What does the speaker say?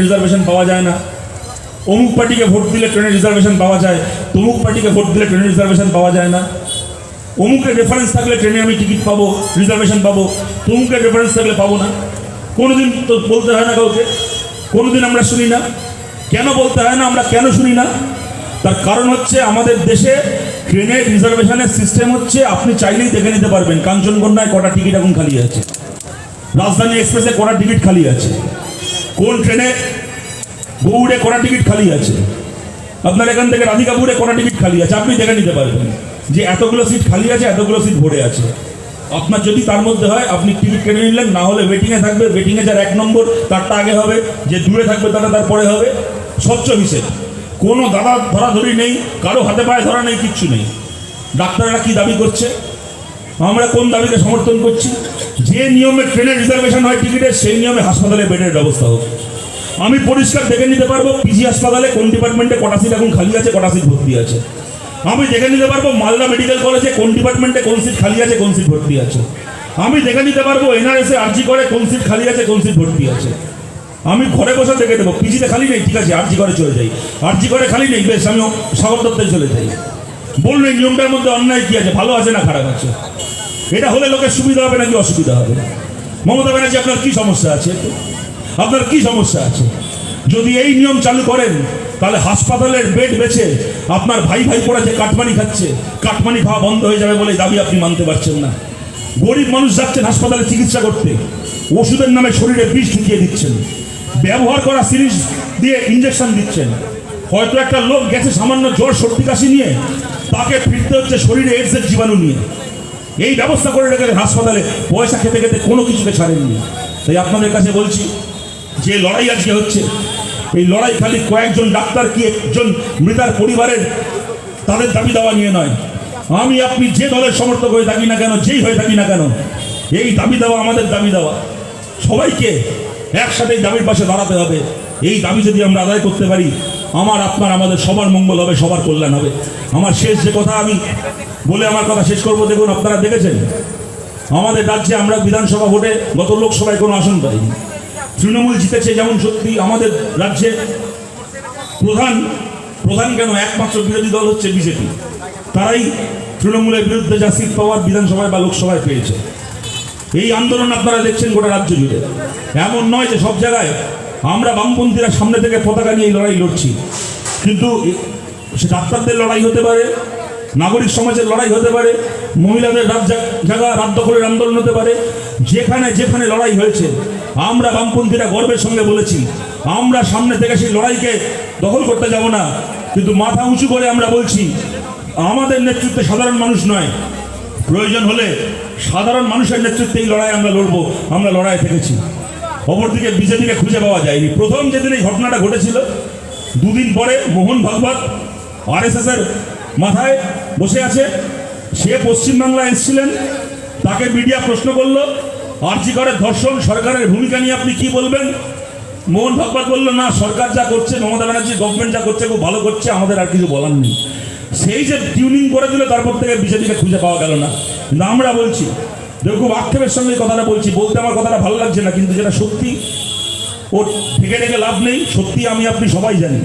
Reservation পাওয়া যায় না। অমুক পার্টিকে ভোট দিলে ট্রেনের রিজার্ভেশন পাওয়া যায়, তমুক পার্টিকে ভোট দিলে ট্রেনের রিজার্ভেশন পাওয়া যায় না। অমুকের রেফারেন্স থাকলে ট্রেনে আমি টিকিট পাবো রিজার্ভেশন পাবো তমুকের রেফারেন্স থাকলে পাবো না। কোনোদিন তো বলতে হয় না কাউকে, কোনোদিন আমরা শুনি না। কেন বলতে হয় না, আমরা কেন শুনি না? তার কারণ হচ্ছে আমাদের দেশে ট্রেনের রিজার্ভেশনের সিস্টেম হচ্ছে, আপনি চাইলেই দেখে নিতে পারবেন। কাঞ্চনকন্যায় কটা টিকিট এখন খালি আছে। রাজধানী এক্সপ্রেসে কটা টিকিট খালি আছে। কোন ট্রেনে গৌড়ে কটা টিকিট খালি আছে? আপনার এখান থেকে রাধিকাপুরে কটা টিকিট খালি আছে, আপনি দেখে নিতে পারবেন। যে এতগুলো সিট খালি আছে, এতগুলো সিট ভরে আছে। আপনার যদি তার মধ্যে হয়, আপনি টিকিট কেটে নিলেন, না হলে ওয়েটিংয়ে থাকবে। ওয়েটিংয়ে যার এক নম্বর, তারটা আগে হবে, যে দূরে থাকবে তারা তারপরে হবে। স্বচ্ছ হিসেব কোনো দাদা ধরাধরি নেই, কারও হাতে পায়ে ধরা নেই, কিচ্ছু নেই। ডাক্তাররা কি দাবি করছে? আমরা কোন দাবিকে সমর্থন করছি? যে নিয়মে ট্রেনের রিজার্ভেশন হয় টিকিটের সেই নিয়মে হাসপাতালে বেডের ব্যবস্থা হোক। আমি পরিষ্কার দেখে নিতে পারব পিজি হাসপাতালে কোন ডিপার্টমেন্টে কটা সিট এখন খালি আছে, কটা সিট ভর্তি আছে। আমি দেখে নিতে পারব মালদা মেডিকেল কলেজে কোন ডিপার্টমেন্টে কোন সিট খালি আছে, কোন সিট ভর্তি আছে। আমি দেখে নিতে পারব এনআরএসে আরজি করে কোন সিট খালি আছে, কোন সিট ভর্তি আছে। আমি ঘরে বসে দেখে দেবো পিজিতে খালি নেই, ঠিক আছে, আরজি করে চলে যাই। আরজি করে খালি নেই, বেশ, আমি সাগর দত্তে চলে যাই। বলুন এই নিয়মটার মধ্যে অন্যায় কি আছে? ভালো আছে না খারাপ আছে? এটা হলে লোকের সুবিধা হবে নাকি অসুবিধা হবে? মমতা ব্যানার্জি, আপনার কি সমস্যা আছে? আপনার কি সমস্যা আছে? যদি এই নিয়ম চালু করেন, তাহলে হাসপাতালের বেড বেছে আপনার ভাই ভাই পড়া যে কাটমানি খাচ্ছে, কাটমানি খাওয়া বন্ধ হয়ে যাবে বলে দাবি আপনি মানতে পারছেন না। গরিব মানুষ যাচ্ছেন হাসপাতালে চিকিৎসা করতে, ওষুধের নামে শরীরে বিষ ঢুকিয়ে দিচ্ছেন। ব্যবহার করা সিরিজ দিয়ে ইঞ্জেকশন দিচ্ছেন। হয়তো একটা লোক গেছে সামান্য জ্বর, সর্দি, কাশি নিয়ে তাকে ফিরতে হচ্ছে শরীরে এডসের জীবাণু নিয়ে। এই ব্যবস্থা করে রেখেছেন হাসপাতালে পয়সা খেতে খেতে কোনো কিছুকে ছাড়েননি। তাই আপনাদের কাছে বলছি, যে লড়াই আজকে হচ্ছে, এই লড়াই খালি কয়েকজন ডাক্তার কি একজন মৃতার পরিবারের তাদের দাবি দেওয়া নিয়ে নয়। আমি, আপনি যে দলের সমর্থক হয়ে থাকি না কেন, যেই হয়ে থাকি না কেন, এই দাবি দেওয়া আমাদের দাবি দেওয়া। সবাইকে একসাথে এই দাবির পাশে দাঁড়াতে হবে। এই দাবি যদি আমরা আদায় করতে পারি আমার আপনার আমাদের সবার মঙ্গল হবে, সবার কল্যাণ হবে। আমার শেষ যে কথা আমি বলে আমার কথা শেষ করব, দেখুন আপনারা দেখেছেন। আমাদের রাজ্যে আমরা বিধানসভা ভোটে গত লোকসভায় কোনো আসন পাইনি। তৃণমূল জিতেছে যেমন সত্যি, আমাদের রাজ্যে প্রধান প্রধান কেন? একমাত্র বিরোধী দল হচ্ছে বিজেপি। তারাই তৃণমূলের বিরুদ্ধে যা সিট পাওয়ার বিধানসভায় বা লোকসভায় পেয়েছে। এই আন্দোলন আপনারা দেখছেন গোটা রাজ্য জুড়ে। এমন নয় যে সব জায়গায় আমরা বামপন্থীরা সামনে থেকে পতাকা নিয়ে লড়াই লড়ছি। কিন্তু সে ডাক্তারদের লড়াই হতে পারে, নাগরিক সমাজের লড়াই হতে পারে, মহিলাদের রাত জা- জায়গা রাত দখলের আন্দোলন হতে পারে, যেখানে যেখানে লড়াই হয়েছে, আমরা বামপন্থীরা গর্বের সঙ্গে বলেছি, আমরা সামনে থেকে সেই লড়াইকে দখল করতে যাব না, কিন্তু মাথা উঁচু করে আমরা বলছি, আমাদের নেতৃত্বে সাধারণ মানুষ নয়। প্রয়োজন হলে সাধারণ মানুষের নেতৃত্বে এই লড়াই আমরা লড়বো, আমরা লড়াই থেকেছি। অপরদিকে বিজেপিকে খুঁজে পাওয়া যায়নি। প্রথম যেদিন এই ঘটনাটা ঘটেছিল, দুদিন পরে মোহন ভাগবত আরএসএস এর মাথায় বসে আছে। সে পশ্চিমবাংলায় এসেছিলেন, তাকে মিডিয়া প্রশ্ন করল, আর্জি করে ধর্ষণ, সরকারের ভূমিকা নিয়ে আপনি কি বলবেন? মোহন ভাগবত বলল, না, সরকার যা করছে, মমতা ব্যানার্জি গভর্নমেন্ট যা করছে, খুব ভালো করছে, আমাদের আর কিছু বলার নেই। সেই যে টিউনিং করে দিল, তারপর থেকে বিজেপিকে খুঁজে পাওয়া গেল না। আমরা বলছি, দেখো আক্ষেপের সঙ্গে কথাটা বলছি, বলতে কথাটা ভালো লাগছে না, কিন্তু যেটা সত্যি, ওর থেকে ডেকে লাভ নেই, সত্যি আমি আপনি সবাই জানি।